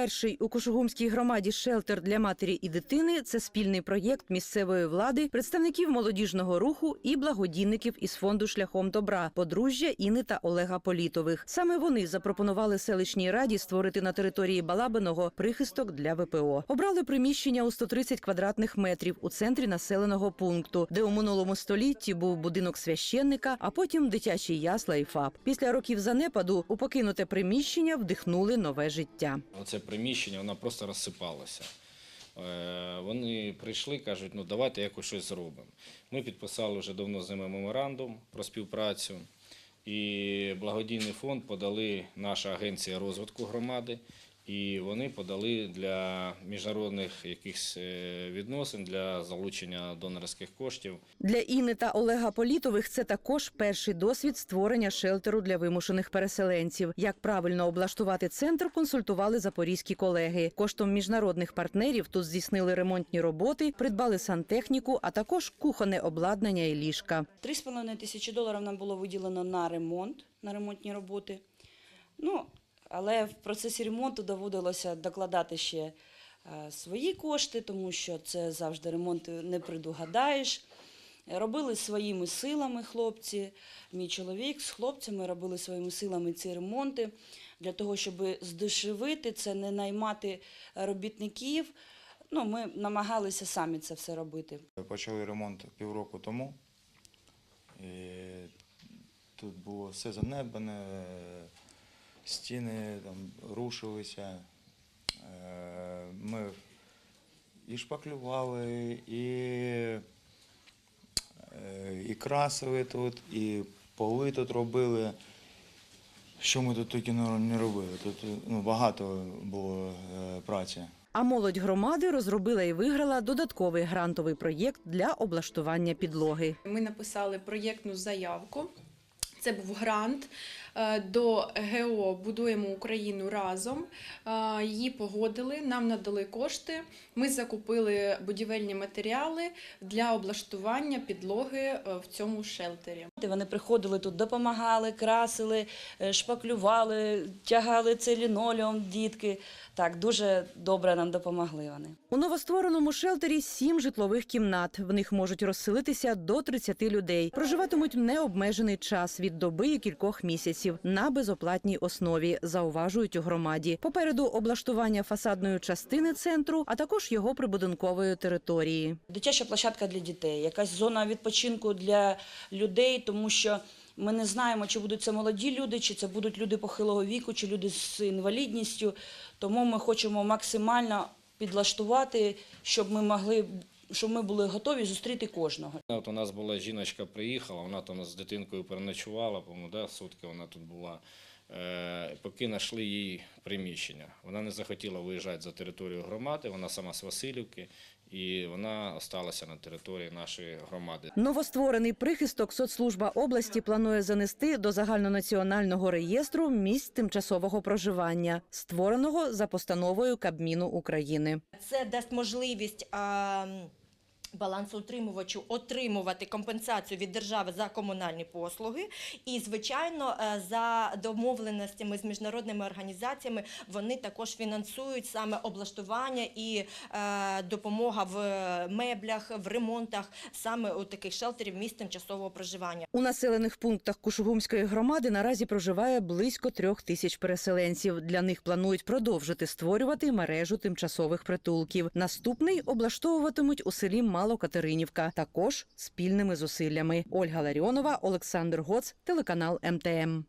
Перший у Кушугумській громаді шелтер для матері і дитини це спільний проєкт місцевої влади, представників молодіжного руху і благодійників із фонду шляхом добра подружжя Іни та Олега Політових. Саме вони запропонували селищній раді створити на території Балабиного прихисток для ВПО. Обрали приміщення у 130 квадратних метрів у центрі населеного пункту, де у минулому столітті був будинок священника, а потім дитячі ясла і ФАП. Після років занепаду у покинуте приміщення вдихнули нове життя. Оце приміщення, вона просто розсипалося. Е, Вони прийшли, кажуть, ну давайте якось щось зробимо. Ми підписали вже давно з ними меморандум про співпрацю. І благодійний фонд подали наша агенція розвитку громади, і вони подали для міжнародних якихось е, відносин для залучення донорських коштів. Для Інни та Олега Політових це також перший досвід створення шелтеру для вимушених переселенців. Як правильно облаштувати центр, консультували запорізькі колеги. Коштом міжнародних партнерів тут здійснили ремонтні роботи, придбали сантехніку, а також кухонне обладнання і ліжка. 3,5 тисячі доларів нам було виділено на ремонт, на ремонтні роботи. Ну, але в процесі ремонту доводилося докладати ще е, свої кошти, тому що це завжди ремонт не предугадаєш. Робили своїми силами хлопці. Мій чоловік з хлопцями робили своїми силами ці ремонти для того, щоб здешевити це, не наймати робітників. Ну, ми намагалися самі це все робити. Почали ремонт півроку тому. І тут було все занедбане, стіни там рушилися. Е, Ми і шпаклювали, і, е, і красили тут, і поли тут робили. Що ми тут тільки не робили? Тут ну, багато було е, праці. А молодь громади розробила і виграла додатковий грантовий проєкт для облаштування підлоги. Ми написали проєктну заявку. Це був грант до ГО Будуємо Україну разом. Е, Її погодили, нам надали кошти. Ми закупили будівельні матеріали для облаштування підлоги е, в цьому шелтері. Вони приходили тут, допомагали, красили, е, шпаклювали, тягали цей лінолеум, дітки. Так, дуже добре нам допомогли вони. У новоствореному шелтері сім житлових кімнат. В них можуть розселитися до 30 людей. Проживатимуть необмежений час від доби і кількох місяців на безоплатній основі, зауважують у громаді. Попереду облаштування фасадної частини центру, а також його прибудинкової території. Дитяча площадка для дітей, якась зона відпочинку для людей, тому що ми не знаємо, чи будуть це молоді люди, чи це будуть люди похилого віку, чи люди з інвалідністю. Тому ми хочемо максимально підлаштувати, щоб ми могли, щоб ми були готові зустріти кожного. От у нас була жіночка, приїхала, вона там з дитинкою переночувала, по-моєму, да, сутки вона тут була. Е, поки знайшли їй приміщення. Вона не захотіла виїжджати за територію громади, вона сама з Васильівки, і вона залишилася на території нашої громади. Новостворений прихисток соцслужба області планує занести до загальнонаціонального реєстру місць тимчасового проживання, створеного за постановою Кабміну України. Це дасть можливість а, балансоутримувачу отримувати компенсацію від держави за комунальні послуги. І, звичайно, е, за домовленостями з міжнародними організаціями вони також фінансують саме облаштування і е, допомога в меблях, в ремонтах саме у таких шелтерів місць тимчасового проживання. У населених пунктах Кушугумської громади наразі проживає близько трьох тисяч переселенців. Для них планують продовжити створювати мережу тимчасових притулків. Наступний облаштовуватимуть у селі Малокатеринівка, також спільними зусиллями. Ольга Ларіонова, Олександр Гоц, телеканал МТМ.